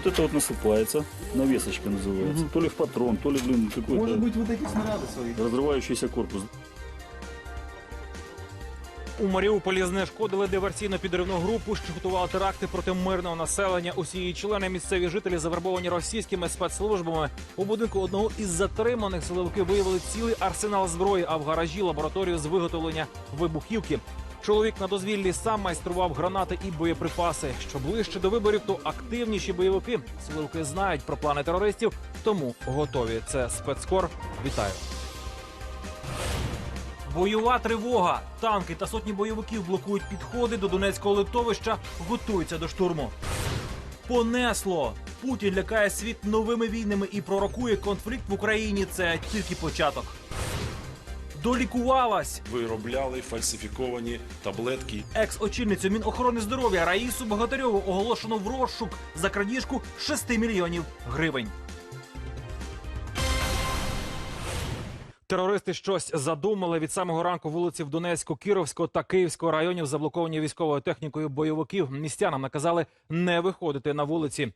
Вот это вот насыпается, навесочка называется. То ли в патрон, то ли, блин, Может какой-то быть, вот эти снаряды свои. разрывающийся корпус. У Маріуполі знешкодили диверсійно-підривну групу, що готувала теракти проти мирного населення. Усі її члени місцеві жителі завербовані російськими спецслужбами. У будинку одного із затриманих силовики виявили цілий арсенал зброї, а в гаражі лабораторію з виготовлення вибухівки. Чоловік на дозвіллі сам майстрував гранати і боєприпаси. Що ближче до виборів, то активніші бойовики. Силовики знають про плани терористів, тому готові. Це спецкор. Вітаю. Бойова тривога. Танки та сотні бойовиків блокують підходи до Донецького литовища, готуються до штурму. Понесло. Путін лякає світ новими війнами і пророкує конфлікт в Україні. Це тільки початок. Долікувалась виробляли фальсифіковані таблетки. екс-очільницю Мінохорони здоров'я Раїсу Богатирьову оголошено в розшук за крадіжку 6 мільйонів гривень. Терористи щось задумали від самого ранку вулиці в Донецьку, Кіровського та Київського районів заблоковані військовою технікою бойовиків. Містянам наказали не виходити на вулиці.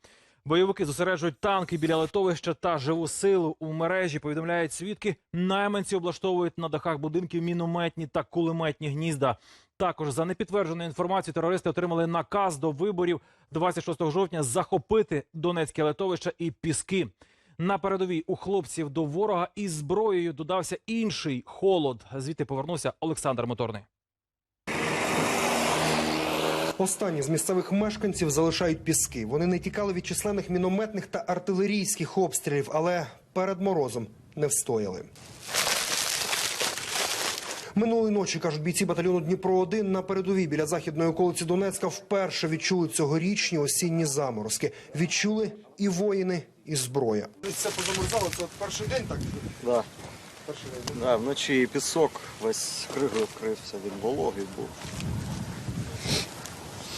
Бойовики зосереджують танки біля литовища та живу силу у мережі. Повідомляють свідки. Найманці облаштовують на дахах будинків мінометні та кулеметні гнізда. Також за непідтвердженою інформацією терористи отримали наказ до виборів 26 жовтня захопити Донецьке литовище і піски. На передовій у хлопців до ворога із зброєю додався інший холод. Звідти повернувся Олександр Моторний. Останні з місцевих мешканців залишають піски. Вони не тікали від численних мінометних та артилерійських обстрілів, але перед морозом не встояли. Минулої ночі кажуть бійці батальйону Дніпро 1 на передовій біля західної околиці Донецька вперше відчули цьогорічні осінні заморозки. Відчули і воїни, і зброя. Це позамерзало, це перший день так? Да. Перший день. Да, вночі і пісок весь кригою вкрився, він вологий був.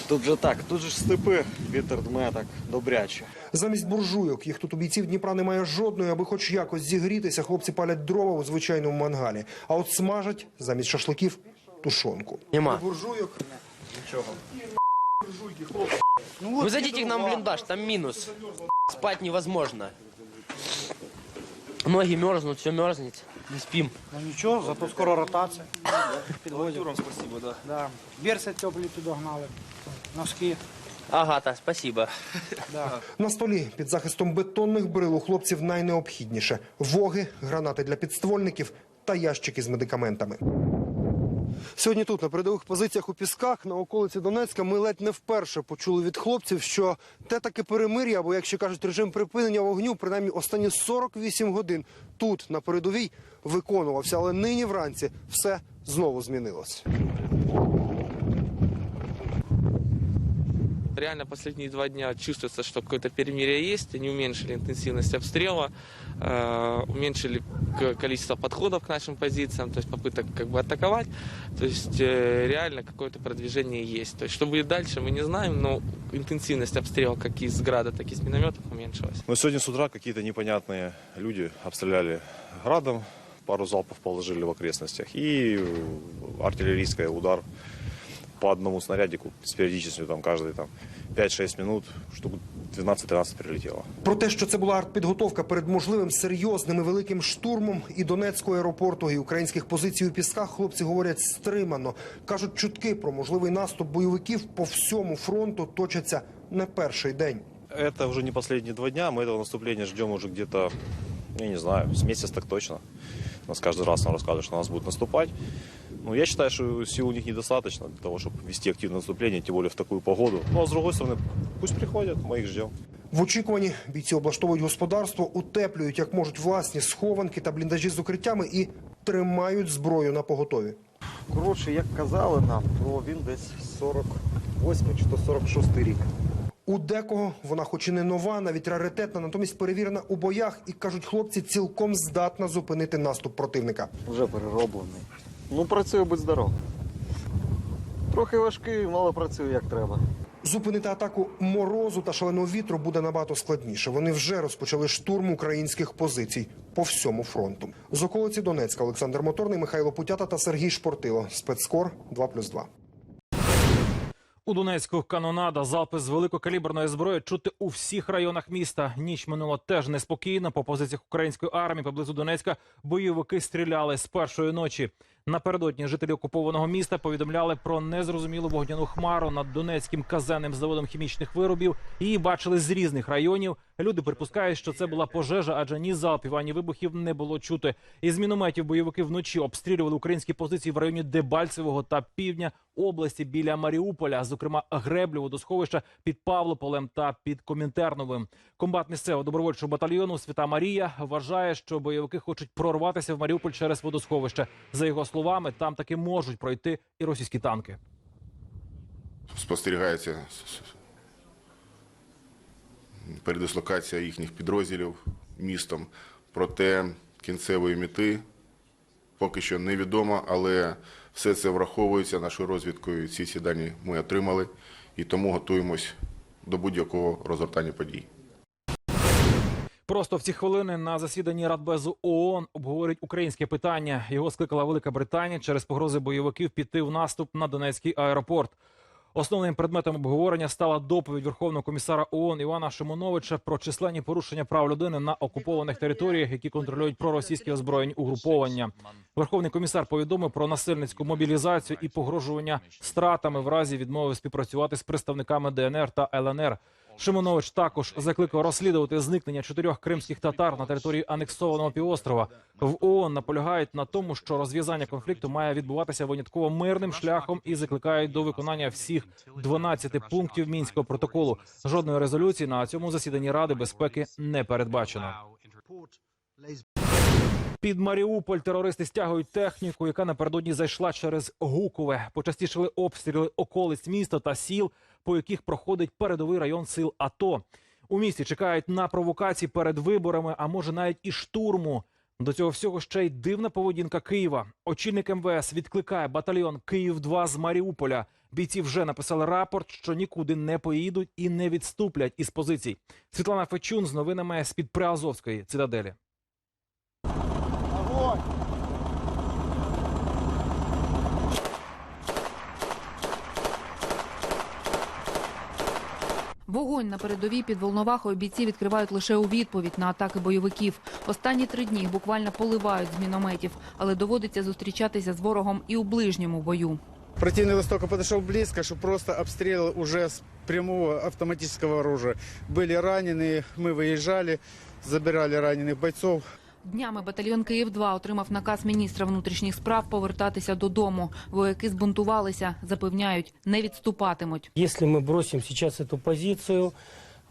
Тут же так, тут же ж степи, вітер дме так добряче. Замість буржуйок їх тут у бійців Дніпра немає жодної, аби хоч якось зігрітися. Хлопці палять дрова у звичайному мангалі. А от смажать замість шашликів тушонку. Нема. Буржуйок. Вы зайдите к нам в блиндаж, там минус. Спать невозможно. Ноги мерзнут, все мерзнет. Не спим. Ну нічого, зато скоро ротація. Волонтерам спасибо, да. да. Берці теплі підогнали, носки. Агата, спасибо. Да. На столі під захистом бетонних брил у хлопців найнеобхідніше: воги, гранати для підствольників та ящики з медикаментами. Сьогодні тут, на передових позиціях у Пісках, на околиці Донецька, ми ледь не вперше почули від хлопців, що те таке перемир'я, або, як ще кажуть, режим припинення вогню, принаймні останні 48 годин тут, на передовій, виконувався. Але нині вранці все знову змінилось. Реально последние два дня чувствуется, что какое-то перемирие есть. Они уменьшили интенсивность обстрела, э, уменьшили количество подходов к нашим позициям, то есть попыток как бы атаковать. То есть э, реально какое-то продвижение есть. То есть что будет дальше, мы не знаем, но интенсивность обстрела как из града, так и из минометов уменьшилась. Но сегодня с утра какие-то непонятные люди обстреляли градом, пару залпов положили в окрестностях и артиллерийский удар по одному снарядику с периодичностью там каждые там 5-6 минут штук 12-13 прилетело. Про те, що це була артпідготовка перед можливим серйозним і великим штурмом і Донецького аеропорту, і українських позицій у пісках, хлопці говорять стримано. кажуть, чутки про можливий наступ бойовиків по всьому фронту точаться не перший день. Это уже не последние два дня, мы этого наступления ждем уже где-то, я не знаю, с месяц так точно. Нас каждый раз нам рассказывают, что нас будут наступать. Ну, я считаю, что сил у них недостаточно для того, чтобы вести активное наступление, тем более в такую погоду. Ну, а с другой стороны, пусть приходят, мы их ждем. В очікуванні бійці облаштовують господарство, утеплюють як можуть власні схованки та бліндажі з укриттями і тримають зброю на поготові. Коротше, як казали нам, то він десь 48 чи то 46 рік. У декого вона, хоч і не нова, навіть раритетна, натомість перевірена у боях, і кажуть, хлопці цілком здатна зупинити наступ противника. Вже перероблений. Ну, працює будь здоров. Трохи важкий, але працює як треба. Зупинити атаку морозу та шаленого вітру буде набагато складніше. Вони вже розпочали штурм українських позицій по всьому фронту. З околиці Донецька Олександр Моторний, Михайло Путята та Сергій Шпортило. Спецкор 2+,2. У Донецьку канонада, залпи з великокаліберної зброї чути у всіх районах міста. Ніч минула теж неспокійно. По позиціях української армії поблизу Донецька бойовики стріляли з першої ночі. Напередодні жителі окупованого міста повідомляли про незрозумілу вогняну хмару над Донецьким казенним заводом хімічних виробів. Її бачили з різних районів. Люди припускають, що це була пожежа, адже ні залпів, ані вибухів не було чути. Із мінометів бойовики вночі обстрілювали українські позиції в районі Дебальцевого та півдня області біля Маріуполя, зокрема греблю водосховища під Павлополем та під Комінтерновим. Комбат місцевого добровольчого батальйону Свята Марія вважає, що бойовики хочуть прорватися в Маріуполь через водосховище. За його словами, там таки можуть пройти і російські танки. спостерігається передислокація їхніх підрозділів містом. Проте кінцевої мети поки що невідомо, але все це враховується нашою розвідкою. Ці всі дані ми отримали і тому готуємось до будь-якого розгортання подій. Просто в ці хвилини на засіданні Радбезу ООН обговорить українське питання. Його скликала Велика Британія через погрози бойовиків піти в наступ на Донецький аеропорт. Основним предметом обговорення стала доповідь Верховного комісара ООН Івана Шимоновича про численні порушення прав людини на окупованих територіях, які контролюють проросійські озброєні угруповання. Верховний комісар повідомив про насильницьку мобілізацію і погрожування стратами в разі відмови співпрацювати з представниками ДНР та ЛНР. Шимонович також закликав розслідувати зникнення чотирьох кримських татар на території анексованого півострова. В ООН наполягають на тому, що розв'язання конфлікту має відбуватися винятково мирним шляхом і закликають до виконання всіх 12 пунктів мінського протоколу. Жодної резолюції на цьому засіданні Ради безпеки не передбачено. Під Маріуполь терористи стягують техніку, яка напередодні зайшла через Гукове. Почастішили обстріли околиць міста та сіл, по яких проходить передовий район сил АТО. У місті чекають на провокації перед виборами, а може навіть і штурму. До цього всього ще й дивна поведінка Києва. Очільник МВС відкликає батальйон Київ 2 з Маріуполя. Бійці вже написали рапорт, що нікуди не поїдуть і не відступлять із позицій. Світлана Фечун з новинами з під Приазовської цитаделі. Вогонь на передовій під Волновахою бійці відкривають лише у відповідь на атаки бойовиків. Останні три дні їх буквально поливають з мінометів, але доводиться зустрічатися з ворогом і у ближньому бою. Противник настолько подошел близко, что просто обстреливал уже с прямого автоматического оружия. Были раненые, мы выезжали, забирали раненых бойцов. Днями батальйон Київ 2 отримав наказ міністра внутрішніх справ повертатися додому. Вояки збунтувалися, запевняють, не відступатимуть. Если мы бросим сейчас эту позицию,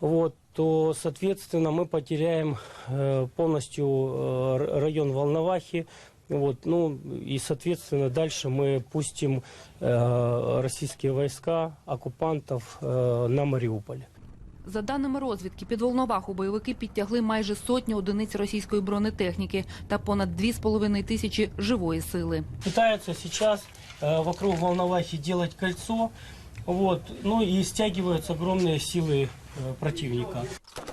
вот, то, соответственно, мы потеряем э, полностью э, р- район Волновахи. Вот, ну и, соответственно, дальше мы пустим э, российские войска, оккупантов э, на Мариуполь. За даними розвідки, під Волноваху бойовики підтягли майже сотню одиниць російської бронетехніки та понад 2,5 тисячі живої сили. Пытаются сейчас э, вокруг Волновахи делать кольцо, вот, ну и стягиваются огромные силы э, противника.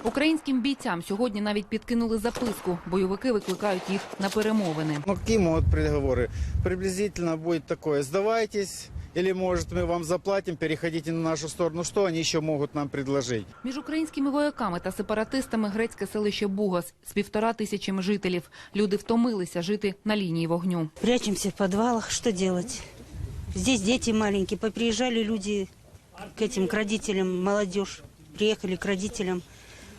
Українським бійцям сьогодні навіть підкинули записку. Бойовики викликають їх на перемовини. Ну, какие могут приговоры? Приблизительно будет такое, сдавайтесь, или, может, мы вам заплатим, переходите на нашу сторону. Что они еще могут нам предложить? Між українськими вояками та сепаратистами грецьке селище Бугас з півтора тисячами жителів. Люди втомилися жити на лінії вогню. Прячемся в подвалах. Что делать? Здесь дети маленькие. Поприезжали люди к этим, к родителям, молодежь. Приехали к родителям.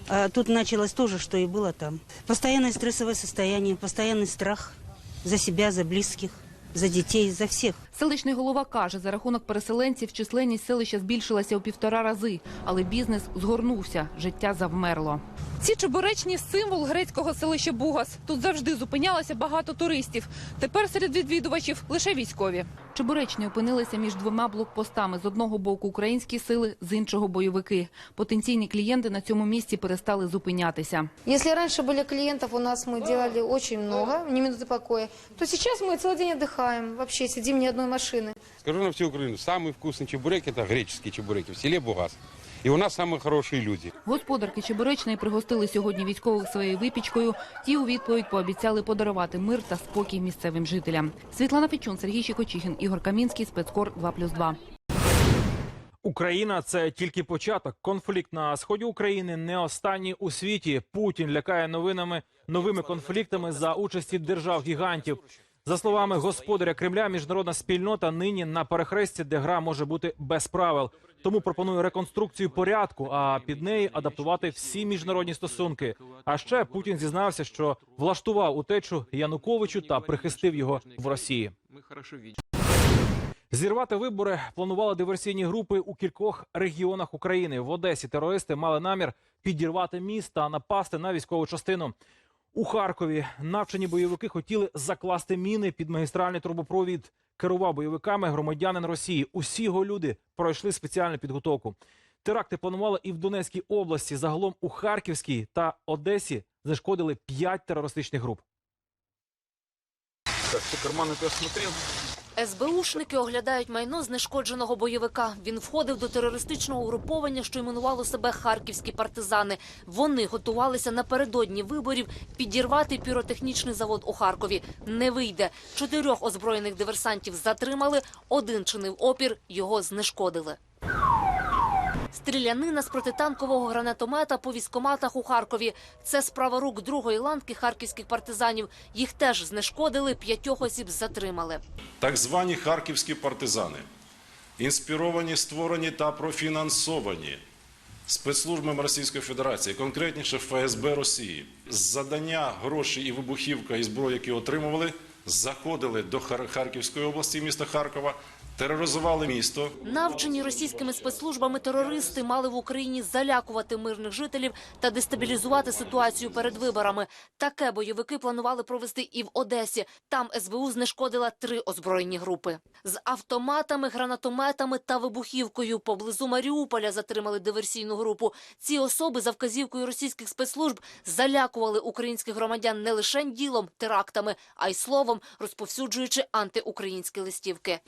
А тут началось то же, что и было там. Постоянное стрессовое состояние, постоянный страх за себя, за близких, за дітей, за всіх. Селищний голова каже, за рахунок переселенців численність селища збільшилася у півтора рази, але бізнес згорнувся, життя завмерло. Ці чебуречні символ грецького селища Бугас. Тут завжди зупинялося багато туристів. Тепер серед відвідувачів лише військові. Чебуречні опинилися між двома блокпостами. З одного боку українські сили, з іншого бойовики. Потенційні клієнти на цьому місці перестали зупинятися. Если раньше были клиентов, у нас мы делали очень много, ни минуты покоя, то сейчас мы целый день отдыхаем, вообще сидим ни одной машины. Скажу на всю Украину, самый вкусный чебурек – это греческие чебуреки в селе Бугас. И у нас самые хорошие люди. Господарки Чебуречної пригостили сьогодні військових своєю випічкою. Ті у відповідь пообіцяли подарувати мир та спокій місцевим жителям. Світлана Фічун, Сергій Щекочихін, Ігор Камінський, спецкор 2+,2. Україна це тільки початок. Конфлікт на сході України не останній у світі. Путін лякає новинами новими конфліктами за участі держав-гігантів. За словами господаря Кремля, міжнародна спільнота нині на перехресті, де гра може бути без правил. Тому пропонує реконструкцію порядку, а під неї адаптувати всі міжнародні стосунки. А ще Путін зізнався, що влаштував утечу Януковичу та прихистив його в Росії. Зірвати вибори планували диверсійні групи у кількох регіонах України. В Одесі терористи мали намір підірвати міст та напасти на військову частину. У Харкові навчені бойовики хотіли закласти міни під магістральний трубопровід. Керував бойовиками громадянин Росії. Усі його люди пройшли спеціальну підготовку. Теракти планували і в Донецькій області. Загалом у Харківській та Одесі зашкодили п'ять терористичних груп. Так, ты карманы ты осмотрел? СБУшники оглядають майно знешкодженого бойовика. Він входив до терористичного угруповання, що іменувало себе харківські партизани. Вони готувалися напередодні виборів підірвати піротехнічний завод у Харкові. Не вийде. Чотирьох озброєних диверсантів затримали. Один чинив опір, його знешкодили. Стрілянина з протитанкового гранатомета по військоматах у Харкові. Це справа рук другої ланки харківських партизанів. Їх теж знешкодили, п'ятьох осіб затримали. Так звані харківські партизани, інспіровані, створені та профінансовані спецслужбами Російської Федерації, конкретніше ФСБ Росії, з задання грошей і вибухівка і зброї, які отримували, заходили до Хар- Харківської області, міста Харкова, тероризували місто, Навчені російськими спецслужбами терористи мали в Україні залякувати мирних жителів та дестабілізувати ситуацію перед виборами. Таке бойовики планували провести і в Одесі. Там СБУ знешкодила три озброєні групи з автоматами, гранатометами та вибухівкою. Поблизу Маріуполя затримали диверсійну групу. Ці особи за вказівкою російських спецслужб залякували українських громадян не лише ділом, терактами, а й словом, розповсюджуючи антиукраїнські листівки.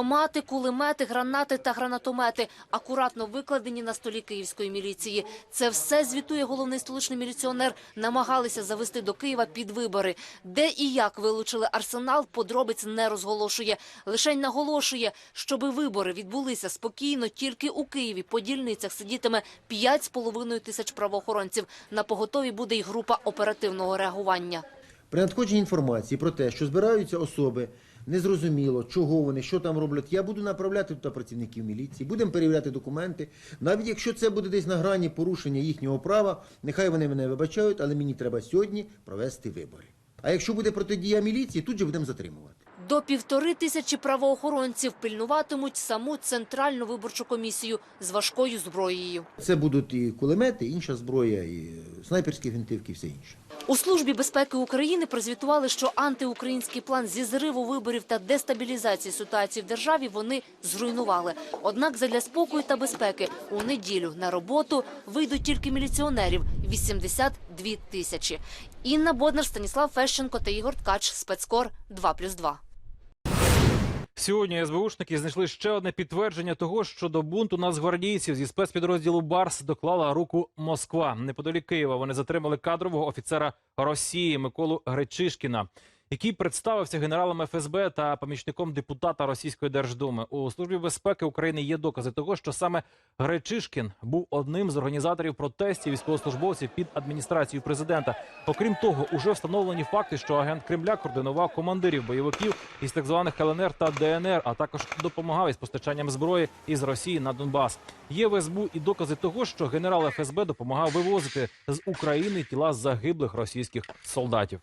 Автомати, кулемети, гранати та гранатомети акуратно викладені на столі київської міліції. Це все звітує головний столичний міліціонер. Намагалися завести до Києва під вибори. Де і як вилучили арсенал, подробиць не розголошує. Лише наголошує, щоби вибори відбулися спокійно. Тільки у Києві по дільницях сидітиме 5,5 тисяч правоохоронців. На поготові буде й група оперативного реагування. При надходженні інформації про те, що збираються особи, незрозуміло, чого вони, що там роблять, я буду направляти туди працівників міліції, будемо перевіряти документи. Навіть якщо це буде десь на грані порушення їхнього права, нехай вони мене вибачають, але мені треба сьогодні провести вибори. А якщо буде протидія міліції, тут же будемо затримувати. До півтори тисячі правоохоронців пильнуватимуть саму центральну виборчу комісію з важкою зброєю. Це будуть і кулемети, і інша зброя, і снайперські гвинтівки, і все інше. У службі безпеки України прозвітували, що антиукраїнський план зі зриву виборів та дестабілізації ситуації в державі вони зруйнували. Однак, задля спокою та безпеки у неділю на роботу вийдуть тільки міліціонерів 82 тисячі. Інна Боднар, Станіслав Фещенко та Ігор Ткач. Спецкор 2+,2. Сьогодні СБУшники знайшли ще одне підтвердження того, що до бунту нацгвардійців зі спецпідрозділу Барс доклала руку Москва. Неподалік Києва вони затримали кадрового офіцера Росії Миколу Гречишкіна, який представився генералом ФСБ та помічником депутата Російської Держдуми. У службі безпеки України є докази того, що саме Гречишкін був одним з організаторів протестів військовослужбовців під адміністрацією президента. Окрім того, уже встановлені факти, що агент Кремля координував командирів бойовиків із так званих ЛНР та ДНР, а також допомагав із постачанням зброї із Росії на Донбас. Є в СБУ і докази того, що генерал ФСБ допомагав вивозити з України тіла загиблих російських солдатів.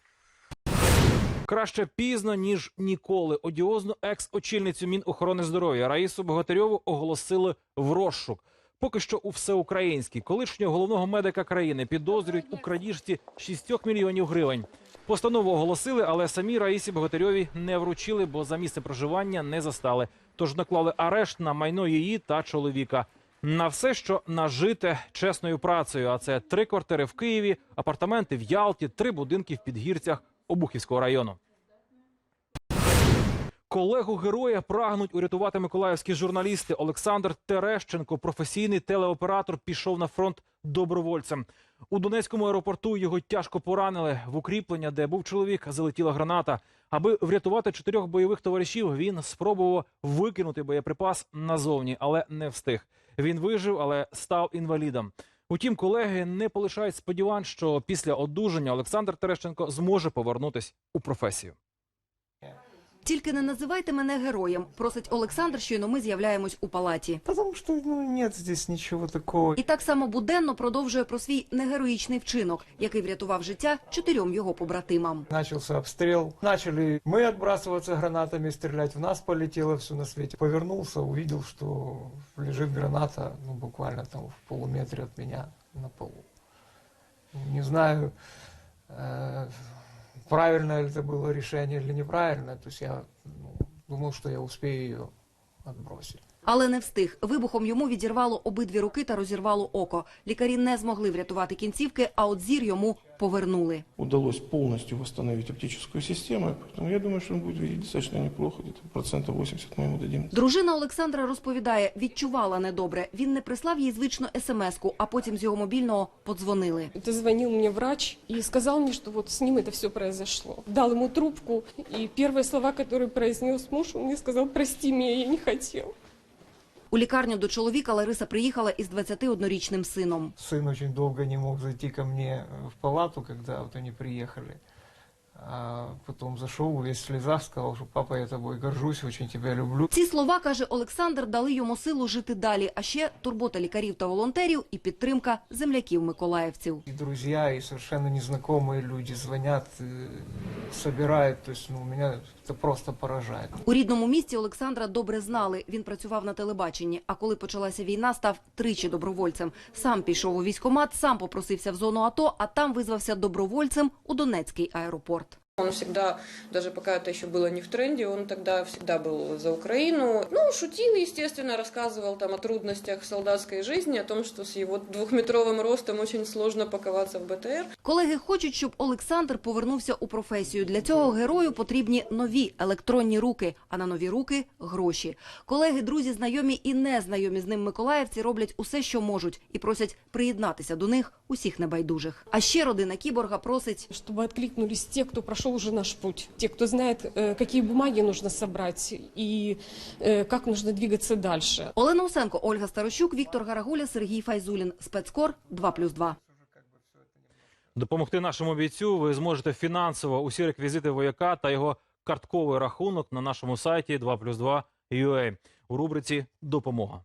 Краще пізно ніж ніколи. Одіозну екс-очільницю Мінохорони здоров'я Раїсу Богатирьову оголосили в розшук. Поки що у всеукраїнській колишнього головного медика країни підозрюють у крадіжці 6 мільйонів гривень. Постанову оголосили, але самі Раїсі Богатирьові не вручили, бо за місце проживання не застали. Тож наклали арешт на майно її та чоловіка. На все, що нажите чесною працею. А це три квартири в Києві, апартаменти в Ялті, три будинки в Підгірцях Обухівського району. Колегу героя прагнуть урятувати миколаївські журналісти. Олександр Терещенко, професійний телеоператор, пішов на фронт добровольцем. У Донецькому аеропорту його тяжко поранили. В укріплення, де був чоловік, залетіла граната. Аби врятувати чотирьох бойових товаришів, він спробував викинути боєприпас назовні, але не встиг. Він вижив, але став інвалідом. Утім, колеги не полишають сподівань, що після одужання Олександр Терещенко зможе повернутись у професію. Тільки не називайте мене героєм, просить Олександр, щойно ми з'являємось у палаті. Потому что ну, нет здесь ничего такого. І так само буденно продовжує про свій негероїчний вчинок, який врятував життя чотирьом його побратимам. Начался обстрел. Начали мы отбрасываться гранатами, стрелять. В нас полетело все на свете. Повернулся, увидел, что лежит граната, ну, буквально там в полуметре от меня на полу. Не знаю, э, правильное ли это было решение или неправильно, То есть я ну, думал, что я успею ее отбросить Але не встиг. Вибухом йому відірвало обидві руки та розірвало око. Лікарі не змогли врятувати кінцівки, а от зір йому повернули. удалось полностью восстановить оптическую систему, поэтому я думаю, что он будет видеть достаточно неплохо, где-то процентов 80 мы ему дадим. Дружина Олександра розповідає, відчувала недобре. Він не прислав їй звичну смс-ку, а потім з його мобільного подзвонили. Дозвонил мне врач и сказал мне, что вот с ним это все произошло. Дал ему трубку, и первые слова, которые произнес муж, он мне сказал, прости меня, я не хотел. У лікарню до чоловіка Лариса приїхала із 21-річним сином. Сын очень долго не мог зайти ко мне в палату, когда вот они приехали. А потом зашел весь в слезах, сказал, что папа, я тобой горжусь, очень тебя люблю. Ці слова, каже Олександр, дали йому силу жити далі, а ще турбота лікарів та волонтерів і підтримка земляків-миколаївців. И друзья, и совершенно незнакомые люди звонят, э, собирают. То есть ну, мене це просто поражає. У рідному місті Олександра добре знали. Він працював на телебаченні. А коли почалася війна, став тричі добровольцем. Сам пішов у військкомат, сам попросився в зону АТО, а там визвався добровольцем у Донецький аеропорт. Он всегда, даже пока это еще было не в тренде, он тогда всегда был за Украину. Ну, шутил, естественно, рассказывал там о трудностях солдатской жизни, о том, что с его двухметровым ростом очень сложно паковаться в БТР. Колеги хочуть, щоб Олександр повернувся у професію. Для цього герою потрібні нові електронні руки, а на нові руки – гроші. Колеги, друзі, знайомі і незнайомі з ним миколаївці роблять усе, що можуть, і просять приєднатися до них усіх небайдужих. А ще родина Кіборга просить, Чтобы откликнулись те, кто прошел уже наш путь, те, кто знает, э, какие бумаги нужно собрать и э, как нужно двигаться дальше. Олена Усенко, Ольга Старощук, Віктор Гарагуля, Сергій Файзулін. Спецкор 2+,2. Допомогти нашому бійцю ви зможете фінансово усі реквізити вояка та його картковий рахунок на нашому сайті 2+2.ua у рубриці Допомога.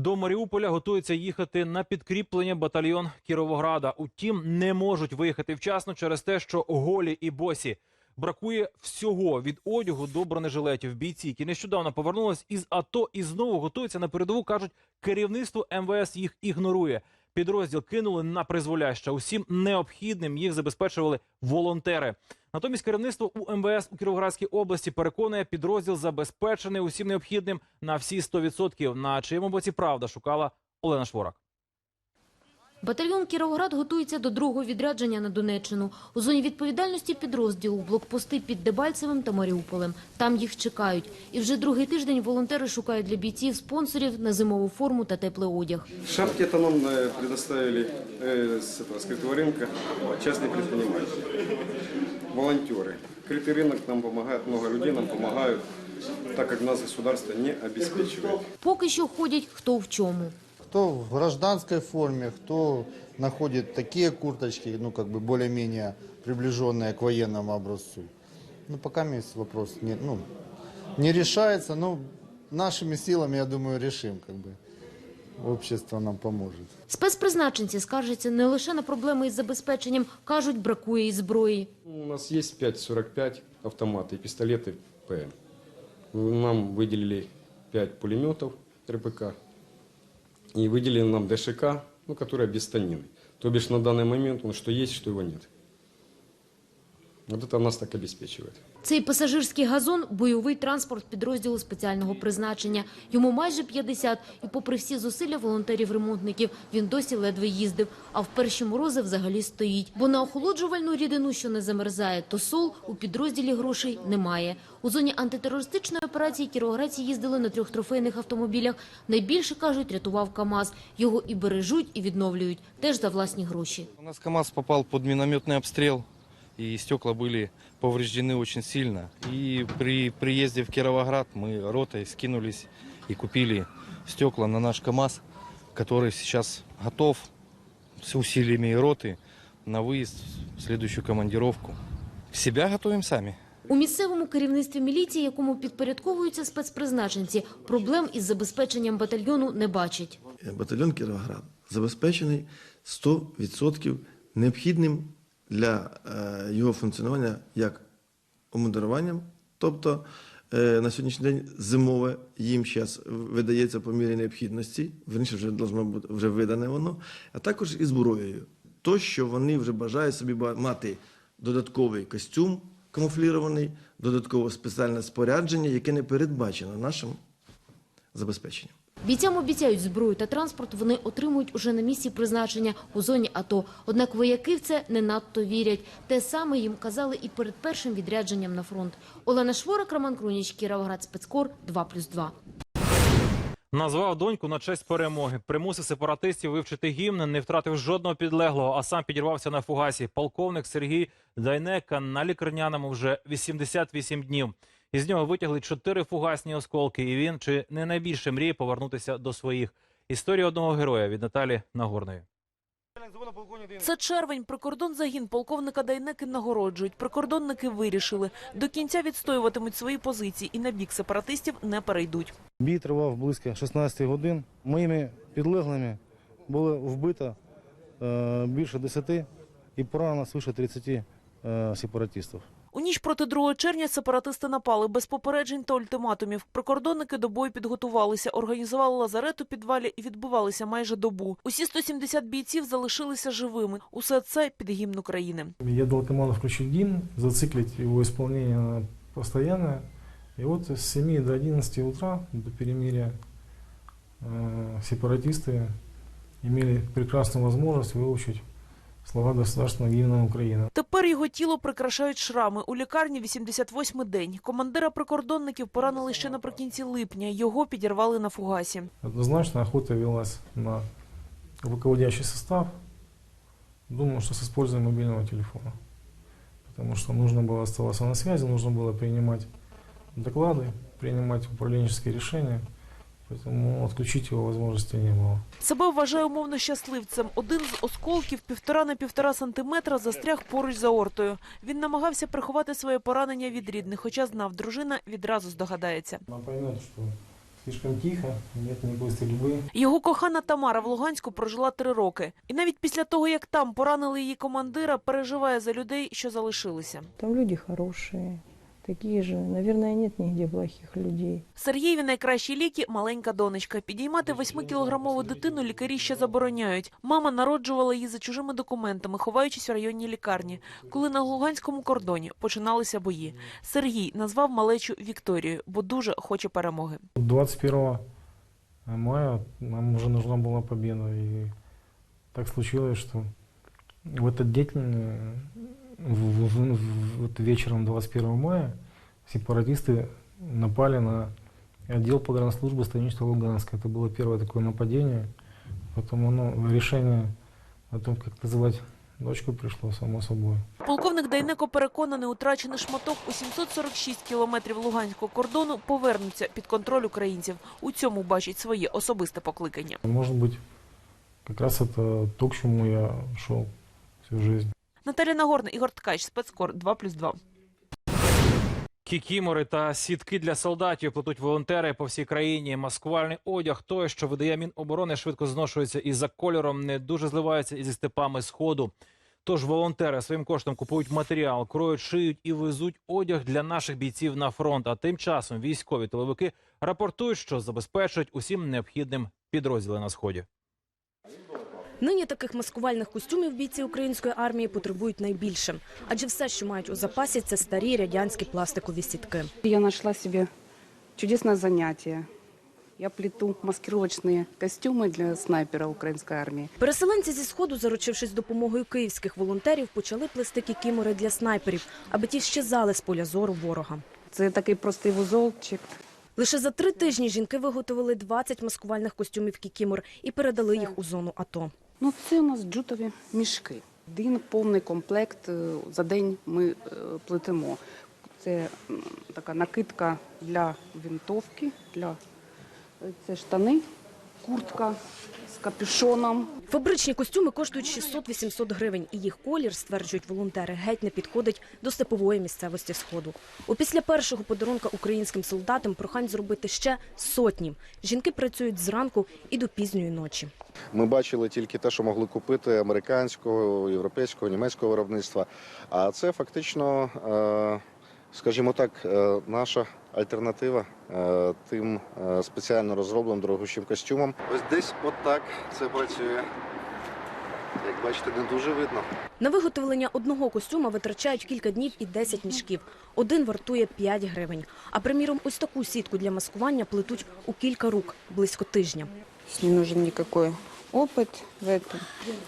До Маріуполя готується їхати на підкріплення батальйон Кіровограда. Утім, не можуть виїхати вчасно через те, що голі і босі. Бракує всього від одягу до бронежилетів. Бійці, які нещодавно повернулись із АТО і знову готуються на передову, кажуть, керівництво МВС їх ігнорує. Підрозділ кинули на призволяще. Усім необхідним їх забезпечували волонтери. Натомість керівництво у МВС у Кіровоградській області переконує, підрозділ забезпечений усім необхідним на всі 100%. На чиєму боці правда шукала Олена Шворак. Батальйон Кіровоград готується до другого відрядження на Донеччину. У зоні відповідальності підрозділу блокпости під Дебальцевим та Маріуполем. Там їх чекають. І вже другий тиждень волонтери шукають для бійців спонсорів на зимову форму та теплий одяг. Шапки это нам э, предоставили э, с этого скрытого рынка частные предприниматели, волонтеры. Крытый рынок нам помогает, много людей нам помогают, так как нас государство не обеспечивает. Поки що ходять хто в чому. Кто в гражданской форме, кто находит такие курточки, ну, как бы более-менее приближенные к военному образцу. Ну, пока есть вопрос, не, ну, не решается, но нашими силами, я думаю, решим, как бы. Общество нам поможет. Спецпризначенці скаржаться не лише на проблеми із забезпеченням, кажуть, бракує і зброї. У нас есть 5,45 автоматы и пистолеты ПМ. Нам выделили 5 пулеметов РПК и выделили нам ДШК, ну, которая без станины. То бишь на данный момент он что есть, что его нет. Вот это нас так обеспечивает. Цей пасажирський газон – бойовий транспорт підрозділу спеціального призначення. Йому майже 50, і попри всі зусилля волонтерів-ремонтників, він досі ледве їздив, а в перші морози взагалі стоїть. Бо на охолоджувальну рідину, що не замерзає, то сол у підрозділі грошей немає. У зоні антитерористичної операції кіровоградці їздили на трьох трофейних автомобілях. Найбільше, кажуть, рятував КАМАЗ. Його і бережуть, і відновлюють. Теж за власні гроші. У нас КАМАЗ попал под минометный обстрел, и стекла были повреждены очень сильно. И при приезде в Кировоград мы ротой скинулись и купили стекла на наш КАМАЗ, который сейчас готов с усилиями роты на выезд в следующую командировку. Себя готовим сами. У місцевому керівництві міліції, якому підпорядковуються спецпризначенці, проблем із забезпеченням батальйону не бачать. батальйон Кіровоград забезпечений 100% необхідним для е, його функціонування як обмундируванням, тобто е, на сьогоднішній день зимове їм зараз видається по мірі необхідності, верніше вже должно бути вже видане воно, а також і зброєю. То, що вони вже бажають собі мати додатковий костюм камуфлірований, додаткове спеціальне спорядження, яке не передбачено нашим забезпеченням. Бійцям обіцяють зброю та транспорт вони отримують уже на місці призначення у зоні АТО. Однак вояки в це не надто вірять. Те саме їм казали і перед першим відрядженням на фронт. Олена Шворак, Роман Круніч, Кіровоград, Спецкор, 2+,2. Назвав доньку на честь перемоги. Примусив сепаратистів вивчити гімн, не втратив жодного підлеглого, а сам підірвався на фугасі. Полковник Сергій Дайнека на лікарняному вже 88 днів. Із нього витягли чотири фугасні осколки, і він чи не найбільше мріє повернутися до своїх. Історія одного героя від Наталі Нагорної. Це червень. Прикордон загін полковника Дайнеки нагороджують. Прикордонники вирішили до кінця відстоюватимуть свої позиції і на бік сепаратистів не перейдуть. Бій тривав близько 16 годин. Моїми підлеглими було вбито е, більше 10 і поранено свише 30 е, сепаратистів. У ніч проти 2 червня сепаратисти напали без попереджень та ультиматумів. Прикордонники до бою підготувалися, організували лазарет у підвалі і відбувалися майже добу. Усі 170 бійців залишилися живими. Усе це під гімн України. Я дал команду включить гимн, зациклить его исполнение на постоянное. И вот с 7 до 11 утра, до перемирия, э, сепаратисты имели прекрасную возможность выучить слова государственного гимна Украины. Тепер його тіло прикрашають шрами. У лікарні 88-й день. Командира прикордонників поранили ще наприкінці липня. Його підірвали на фугасі. Однозначно охота велась на руководящий состав. Думаю, что с использованием мобильного телефона. Потому что нужно было оставаться на связи, нужно было принимать доклады, принимать управленческие решения. Поэтому отключить его возможности не было. Себе вважає умовно щасливцем. Один з осколків півтора на півтора сантиметра застряг поруч за ортою. Він намагався приховати своє поранення від рідних, хоча знав, дружина відразу здогадається. Она поймет, что слишком тихо, нет никакой стрельбы. Його кохана Тамара в Луганську прожила три роки. І навіть після того, як там поранили її командира, переживає за людей, що залишилися. Там люди хорошие, такие же. Наверное, нет нигде плохих людей. Сергієві найкращі ліки – маленька донечка. Підіймати восьмикілограмову дитину лікарі ще забороняють. Мама народжувала її за чужими документами, ховаючись в районній лікарні. Коли на Луганському кордоні починалися бої. Сергій назвав малечу Вікторією, бо дуже хоче перемоги. 21 мая нам уже нужна была победа. И так случилось, что в этот день, э, в- в- в- вот вечером 21 мая, сепаратисты напали на отдел погранслужбы станичного Луганска. Это было первое такое нападение. Поэтому ну, решение о том, как называть дочку, пришло само собой. Полковник Дайнеко переконаний, утрачений шматок у 746 кілометрів луганського кордону повернуться під контроль українців. У цьому бачить своє особисте покликання. Может быть, как раз это то, к чему я шел всю жизнь. Наталя Нагорна, Ігор Ткач, спецкор 2+,2. Кікімори та сітки для солдатів плетуть волонтери по всій країні. Маскувальний одяг, той, що видає Міноборони, швидко зношується і за кольором не дуже зливається із степами сходу. Тож волонтери своїм коштом купують матеріал, кроють, шиють і везуть одяг для наших бійців на фронт. А тим часом військові тиловики рапортують, що забезпечують усім необхідним підрозділи на сході. Нині таких маскувальних костюмів бійці української армії потребують найбільше, адже все, що мають у запасі, це старі радянські пластикові сітки. Я нашла себе чудесное занятие. Я плету маскировочные костюмы для снайпера украинской армии. Переселенці зі сходу, заручившись допомогою київських волонтерів, почали плести кікімори для снайперів, аби ті щезали з поля зору ворога. Це такий простий вузолчик. Лише за три тижні жінки виготовили 20 маскувальних костюмів кікімор і передали їх у зону АТО. Ну, це у нас джутові мішки. Один повний комплект е, за день ми е, плетемо. Це така накидка для винтовки, для е, це штани, куртка з капюшоном. Фабричні костюми коштують 600-800 гривень, і їх колір, стверджують волонтери, геть не підходить до степової місцевості Сходу. Опісля першого подарунка українським солдатам прохань зробити ще сотні. Жінки працюють зранку і до пізньої ночі. Ми бачили тільки те, що могли купити американського, європейського, німецького виробництва. А це фактично, е, скажімо так, е, наша альтернатива е, тим е, спеціально розробленим дорогущим костюмам. Ось десь отак це працює. Як бачите, не дуже видно. На виготовлення одного костюма витрачають кілька днів і 10 мішків. Один вартує 5 гривень. А приміром, ось таку сітку для маскування плетуть у кілька рук близько тижня. не нужен никакой опыт в этом.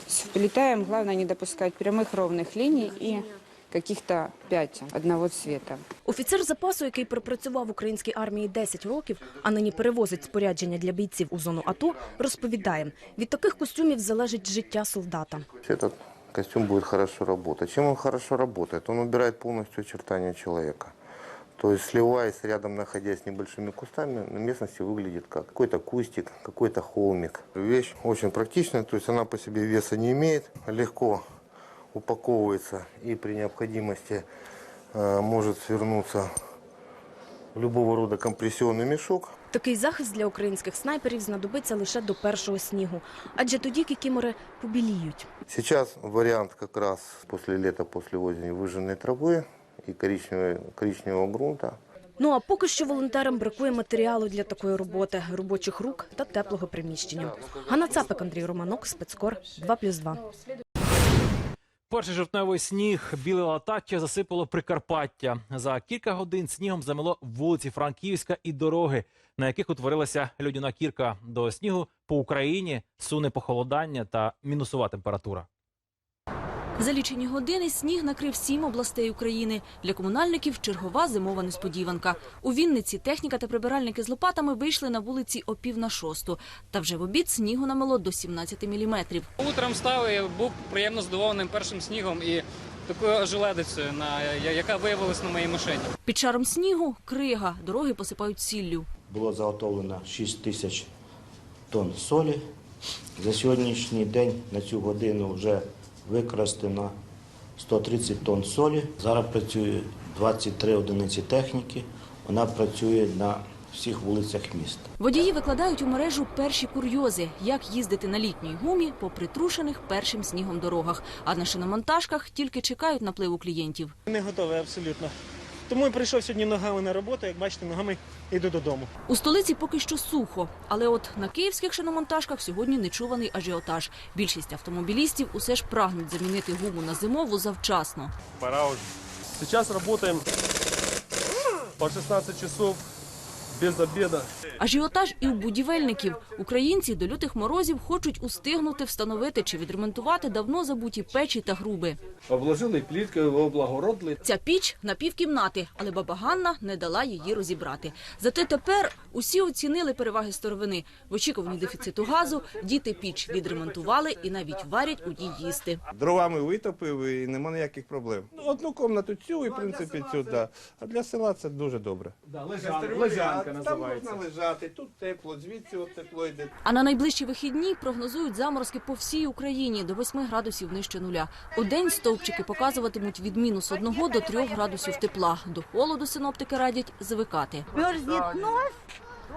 Вплетаем, главное не допускать прямых ровных линий и каких-то пятен одного цвета. Офіцер запасу, який пропрацював в українській армії 10 років, а нині перевозить спорядження для бійців у зону АТО, розповідає, від таких костюмів залежить життя солдата. Этот костюм будет хорошо работать. Чем он хорошо работает? Он убирает полностью очертания человека. То есть, сливаясь рядом, находясь небольшими кустами, на местности выглядит как какой-то кустик, какой-то холмик. Вещь очень практичная, то есть она по себе веса не имеет, легко упаковывается и при необходимости э, может свернуться в любого рода компрессионный мешок. Такий захист для українських снайперів знадобиться лише до першого снігу, адже тоді кікімори побіліють. Сейчас вариант как раз после лета, после осени выжженной травы и коричневого, коричневого грунта. Ну а поки що волонтерам бракує матеріалу для такої роботи, робочих рук та теплого приміщення. Ганна Цапик, Андрій Романок, спецкор 2+,2. Перший жовтневий сніг, біле латаття засипало Прикарпаття. За кілька годин снігом замело вулиці Франківська і дороги, на яких утворилася льодяна кірка. До снігу по Україні суне похолодання та мінусова температура. За лічені години сніг накрив сім областей України. Для комунальників чергова зимова несподіванка. У Вінниці техніка та прибиральники з лопатами вийшли на вулиці о пів на шосту. Та вже в обід снігу намело до 17 міліметрів. Утром став і був приємно здивованим першим снігом і такою ожеледицею, на яка виявилась на моїй машині. Під шаром снігу крига, дороги посипають сіллю. Було заготовлено 6 тисяч тонн солі. За сьогоднішній день на цю годину вже використано 130 тонн солі. Зараз працює 23 одиниці техніки. Вона працює на всіх вулицях міста. Водії викладають у мережу перші курйози, як їздити на літній гумі по притрушених першим снігом дорогах. А на шиномонтажках тільки чекають напливу клієнтів. Не готовий абсолютно. Тому і прийшов сьогодні ногами на роботу. Як бачите, ногами йду додому. У столиці поки що сухо, але от на київських шиномонтажках сьогодні нечуваний ажіотаж. Більшість автомобілістів усе ж прагнуть замінити гуму на зимову завчасно. Пора уже. Зараз працюємо по 16 часов без обеда. Ажіотаж і у будівельників. Українці до лютих морозів хочуть устигнути встановити чи відремонтувати давно забуті печі та груби. Обложили плиткою, облагородили. Ця піч на півкімнати, але баба Ганна не дала її розібрати. Зате тепер усі оцінили переваги старовини. В очікуванні дефіциту газу діти піч відремонтували і навіть варять у ній їсти. Дровами витопив і нема ніяких проблем. Одну кімнату цю і, в принципі, цю, да. А для села це дуже добре. лежанка Там можна лежати, тут тепло, звідси от тепло йде. А на найближчі вихідні прогнозують заморозки по всій Україні до 8 градусів нижче нуля. У день стовпчики показуватимуть від мінус 1 до 3 градусів тепла. До холоду синоптики радять звикати. Мерзнет нос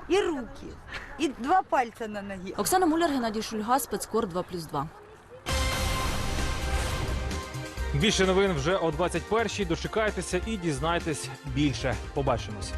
и руки, и два пальца на ноге. Оксана Муляр, Геннадій Шульга, спецкор 2+,2. Більше новин вже о 21-й. Дочекайтеся і дізнайтесь більше. Побачимось.